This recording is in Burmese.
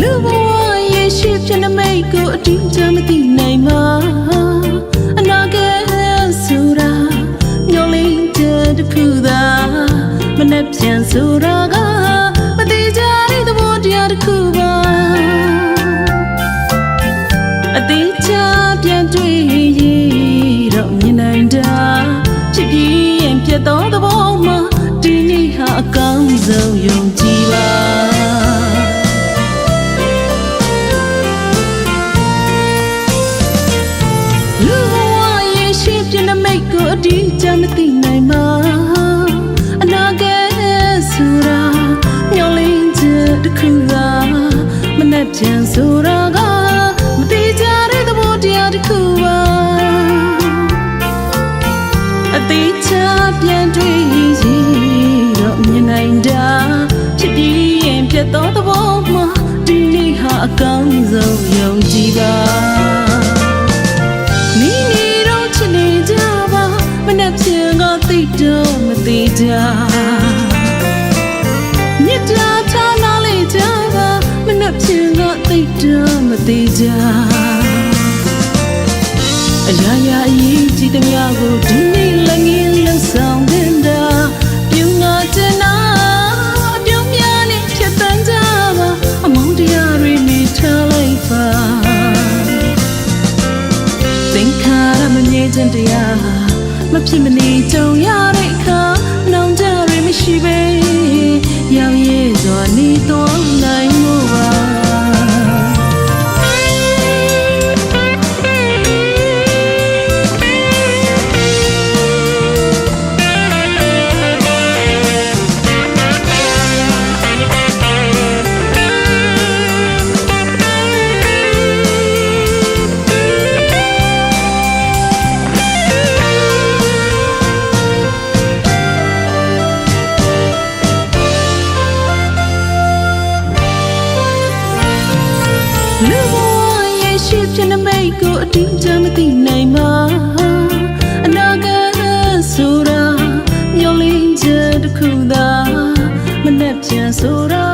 လူဘဝရဲ့ရှိဖြစ်နေမိတ်ကိုအတိအကျမသိနိုင်မှာအနာဂတ်ဆိုတာမျောလင်းတဲ့တစ်ခုသာမနဲ့ပြန်ဆိုတာကမတိကြတဲ့သဘောတရားတစ်ခုပါအသေးချပြန်တွေ့ရတော့မြင်နိုင်တာဖြစ်ပြီးရင်ပြတ်သောသဘောမှာဒီနေ့ဟာအကောင်းဆုံးယုံကြည်ပါ ကျမသိနိုင်မှာအနာဂတ်ဆိုတာမျောလင်းချက်တစ်ခုသာမနဲ့ပြန်ဆိုတာကမတိကြတဲ့သဘောတရားတစ်ခုပါအသေးချပြန်တွေ့ရင်တော့မြင်နိုင်တာဖြစ်ပြီးရင်ပြတ်သောသဘောမှာဒီနေ့ဟာအကောင်းဆုံးယုံကြည်ပါ သိကြအရာရာအရေးကြီးသမျှကိုဒီနေ့လည်းငင်းလှဆောင်နေတာပြုံးငါတနာအပြုံးများနဲ့ဖြတ်တန်းကြပါအမောင်းတရားတွေနေထားလိုက်ပါသင်္ခါရမငြိမ်းခြင်းတရားမဖြစ်မနေကြုံ ရဲ့ရှိဖြစ်နေမိတ်ကိုအတိအကျမသိနိုင်ပါအနာဂတ်ဆိုတာမျောလင်းချက်တစ်ခုသာမနဲ့ပြန်ဆိုတာကမသိ